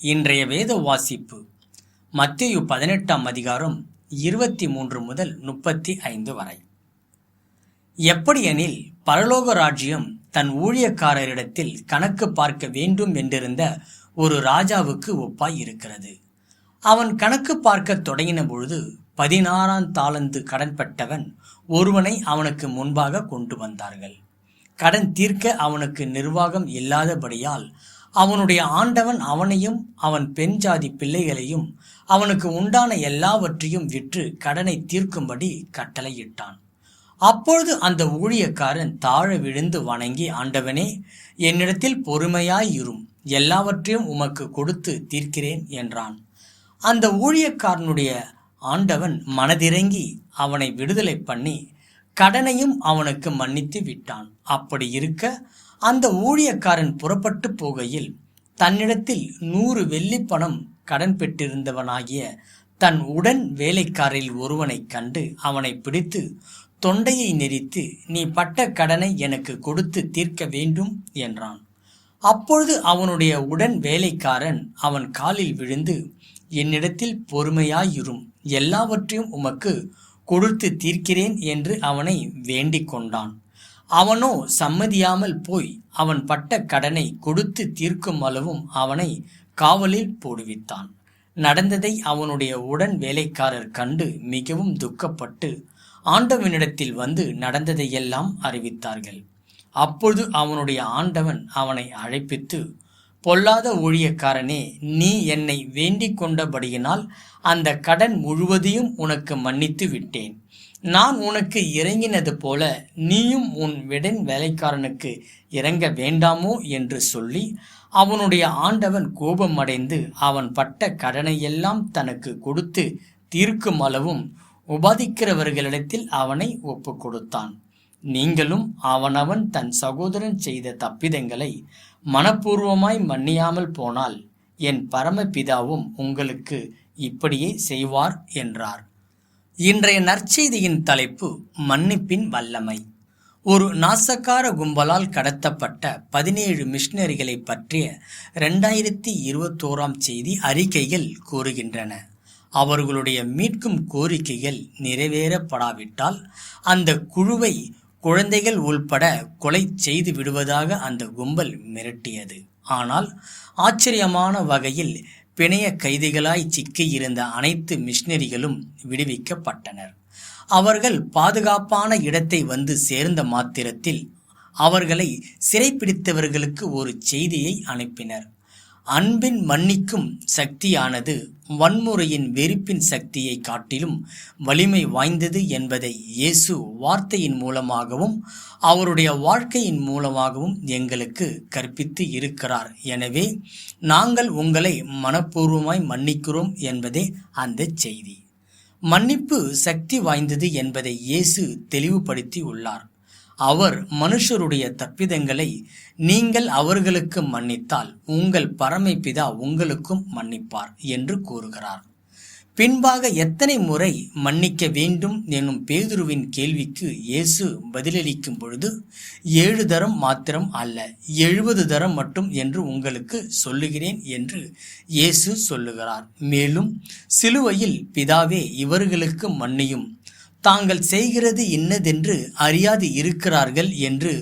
இன்றைய வேத வாசிப்பு மத்தியு பதினெட்டாம் அதிகாரம் இருபத்தி மூன்று முதல் முப்பத்தி ஐந்து வரை. எப்படியெனில் பரலோக ராஜ்யம் தன் ஊழியக்காரரிடத்தில் கணக்கு பார்க்க வேண்டும் என்றிருந்த ஒரு ராஜாவுக்கு ஒப்பாய் இருக்கிறது. அவன் கணக்கு பார்க்க தொடங்கின பொழுது பதினாறாம் தாளந்து கடன்பட்டவன் ஒருவனை அவனுக்கு முன்பாக கொண்டு வந்தார்கள். கடன் தீர்க்க அவனுக்கு நிர்வாகம் இல்லாதபடியால் அவனுடைய ஆண்டவன் அவனையும் அவன் பெண் ஜாதி பிள்ளைகளையும் அவனுக்கு உண்டான எல்லாவற்றையும் விற்று கடனை தீர்க்கும்படி கட்டளையிட்டான். அப்பொழுது அந்த ஊழியக்காரன் தாழ விழுந்து வணங்கி ஆண்டவனே என்னிடத்தில் பொறுமையாயிரும். எல்லாவற்றையும் உமக்கு கொடுத்து தீர்க்கிறேன் என்றான். அந்த ஊழியக்காரனுடைய ஆண்டவன் மனதிறங்கி அவனை விடுதலை பண்ணி கடனையும் அவனுக்கு மன்னித்து விட்டான். அப்படி இருக்க அந்த ஊழியக்காரன் புறப்பட்டு போகையில் தன்னிடத்தில் நூறு வெள்ளிப் பணம் கடன் பெற்றிருந்தவனாகிய தன் உடன் வேலைக்காரில் ஒருவனைக் கண்டு அவனை பிடித்து தொண்டையை நெரித்து நீ பட்ட கடனை எனக்கு கொடுத்து தீர்க்க வேண்டும் என்றான். அப்பொழுது அவனுடைய உடன் வேலைக்காரன் அவன் காலில் விழுந்து என்னிடத்தில் பொறுமையாயிரும். எல்லாவற்றையும் உமக்கு கொடுத்து தீர்க்கிறேன் என்று அவனை வேண்டிக் கொண்டான் அவனோ சம்மதியாமல் போய் அவன் பட்ட கடனை கொடுத்து தீர்க்கும் அளவும் அவனை காவலில் போடுவித்தான். நடந்ததை அவனுடைய உடன் வேலைக்காரர் கண்டு மிகவும் துக்கப்பட்டு ஆண்டவனிடத்தில் வந்து நடந்ததையெல்லாம் அறிவித்தார்கள். அப்பொழுது அவனுடைய ஆண்டவன் அவனை அழைப்பித்து பொல்லாத ஊழியக்காரனே நீ என்னை வேண்டிக் கொண்டபடியினால் அந்த கடன் முழுவதையும் உனக்கு மன்னித்து விட்டேன். நான் உனக்கு இறங்கினது போல நீயும் உன் விடன் வேலைக்காரனுக்கு இறங்க வேண்டாமோ என்று சொல்லி அவனுடைய ஆண்டவன் கோபமடைந்து அவன் பட்ட கடனையெல்லாம் தனக்கு கொடுத்து தீர்க்கும் அளவும் உபாதிக்கிறவர்களிடத்தில் அவனை ஒப்பு கொடுத்தான் நீங்களும் அவனவன் தன் சகோதரன் செய்த தப்பிதங்களை மனப்பூர்வமாய் மன்னியாமல் போனால் என் பரமபிதாவும் உங்களுக்கு இப்படியே செய்வார் என்றார். இன்றைய நற்செய்தியின் தலைப்பு மன்னிப்பின் வல்லமை. ஒரு நாசக்கார கும்பலால் கடத்தப்பட்ட பதினேழு மிஷினரிகளை பற்றிய ரெண்டாயிரத்தி இருபத்தோராம் செய்தி அறிக்கைகள் கூறுகின்றன. அவர்களுடைய மீட்கும் கோரிக்கைகள் நிறைவேறப்படாவிட்டால் அந்த குழுவை குழந்தைகள் உள்பட கொலை செய்து விடுவதாக அந்த கும்பல் மிரட்டியது. ஆனால் ஆச்சரியமான வகையில் பிணைய கைதிகளாய் சிக்கியிருந்த அனைத்து மிஷினரிகளும் விடுவிக்கப்பட்டனர். அவர்கள் பாதுகாப்பான இடத்தை வந்து சேர்ந்த மாத்திரத்தில் அவர்களை சிறைப்பிடித்தவர்களுக்கு ஒரு செய்தியை அனுப்பினர். அன்பின் மன்னிக்கும் சக்தியானது வன்முறையின் வெறுப்பின் சக்தியை காட்டிலும் வலிமை வாய்ந்தது என்பதை இயேசு வார்த்தையின் மூலமாகவும் அவருடைய வாழ்க்கையின் மூலமாகவும் எங்களுக்கு கற்பித்து இருக்கிறார். எனவே நாங்கள் உங்களை மனப்பூர்வமாய் மன்னிக்கிறோம் என்பதே அந்த செய்தி. மன்னிப்பு சக்தி வாய்ந்தது என்பதை இயேசு தெளிவுபடுத்தி உள்ளார். அவர் மனுஷருடைய தப்பிதங்களை நீங்கள் அவர்களுக்கு மன்னித்தால் உங்கள் பரமைப்பிதா உங்களுக்கும் மன்னிப்பார் என்று கூறுகிறார். பின்பாக எத்தனை முறை மன்னிக்க வேண்டும் எனும் பேதுருவின் கேள்விக்கு இயேசு பதிலளிக்கும் பொழுது ஏழு தரம் மாத்திரம் அல்ல எழுபது தரம் மட்டும் என்று உங்களுக்கு சொல்லுகிறேன் என்று இயேசு சொல்லுகிறார். மேலும் சிலுவையில் பிதாவே இவர்களுக்கு மன்னியும். தாங்கள் செய்கிறது இன்னதென்று அறியாது இருக்கிறார்கள் என்று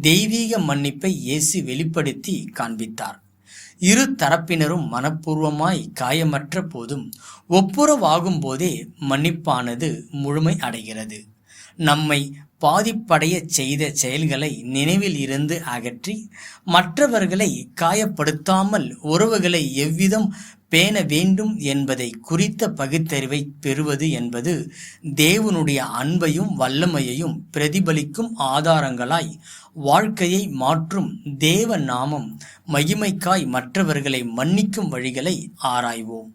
தெய்வீக மன்னிப்பை இயேசு வெளிப்படுத்தி காண்பித்தார். இரு தரப்பினரும் மனப்பூர்வமாய் காயமற்ற போதும் ஒப்புரவாகும் போதே மன்னிப்பானது முழுமை அடைகிறது. நம்மை பாதிப்படைய செய்த செயல்களை நினைவில் இருந்து அகற்றி மற்றவர்களை காயப்படுத்தாமல் உறவுகளை எவ்விதம் பேண வேண்டும் என்பதை குறித்த பகுத்தறிவை பெறுவது என்பது தேவனுடைய அன்பையும் வல்லமையையும் பிரதிபலிக்கும் ஆதாரங்களாய் வாழ்க்கையை மாற்றும் தேவ நாமம் மகிமைக்காய் மற்றவர்களை மன்னிக்கும் வழிகளை ஆராய்வோம்.